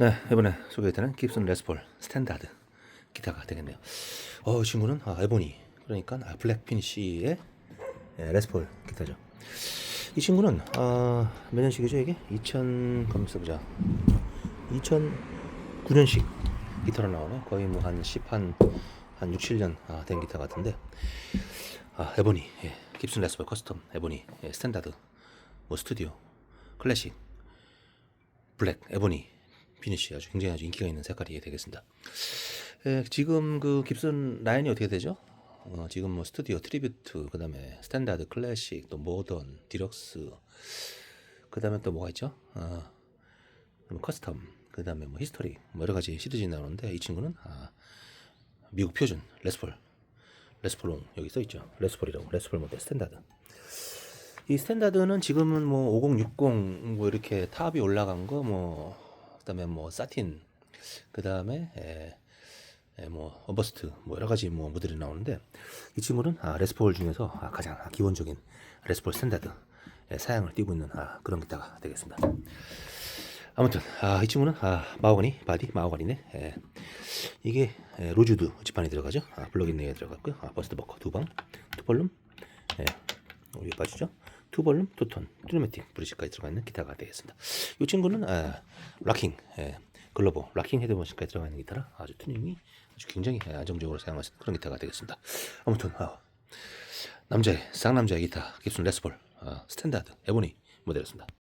네, 이번에 소개해드리는 깁슨 레스폴 스탠다드 기타가 되겠네요. 어, 이 친구는 아, 에보니, 그러니까 아, 블랙 피니쉬의 예, 레스폴 기타죠. 이 친구는 아, 몇 년식이죠 이게? 2000 그럼 써보자. 2009년식 기타로 나오네. 거의 뭐 한 10, 한, 한 6, 7년 아, 된 기타 같은데 아, 에보니, 예, 깁슨 레스폴 커스텀 에보니, 예, 스탠다드, 뭐 스튜디오, 클래식, 블랙, 에보니, 피니쉬 아주 굉장히 아주 인기가 있는 색깔이 되겠습니다. 에, 지금 그 깁슨 라인이 어떻게 되죠? 어, 지금 뭐 스튜디오, 트리뷰트, 그다음에 스탠다드, 클래식, 또 모던, 디럭스, 그다음에 또 뭐가 있죠? 어, 그다음에 커스텀, 그다음에 뭐 히스토리, 뭐 여러 가지 시리즈 나오는데 이 친구는 아, 미국 표준 레스폴, 레스폴롱 여기 써 있죠? 레스폴이라고 레스폴 모델 스탠다드. 이 스탠다드는 지금은 뭐 5060 뭐 이렇게 탑이 올라간 거뭐 그다음에 뭐 사틴 그다음에 에, 에, 뭐 어버스트 뭐 여러 가지 뭐 모델이 나오는데 이 친구는 아, 레스폴 중에서 아, 가장 기본적인 레스폴 스탠다드 에, 사양을 띄고 있는 아, 그런 기타가 되겠습니다. 아무튼 아, 이 친구는 아, 마호가니 바디 마호가니네. 에, 이게 에, 로즈우드 지판이 들어가죠? 아, 플러그인 내에 들어갔고요. 아, 버스트 버커 두방 투벌룸 예, 여기 빠지죠 투벌룸 투톤 트루메틱 브리시까지 들어가 있는 기타가 되겠습니다. 이 친구는 아, 락킹 예, 글로버 락킹 헤드머신까지 들어가 있는 기타라 아주 튜닝이 아주 굉장히 예, 안정적으로 있는 그런 기타가 되겠습니다. 아무튼 아, 남자의 쌍남자의 기타 깁슨 레스폴 아, 스탠다드 에보니 모델이었습니다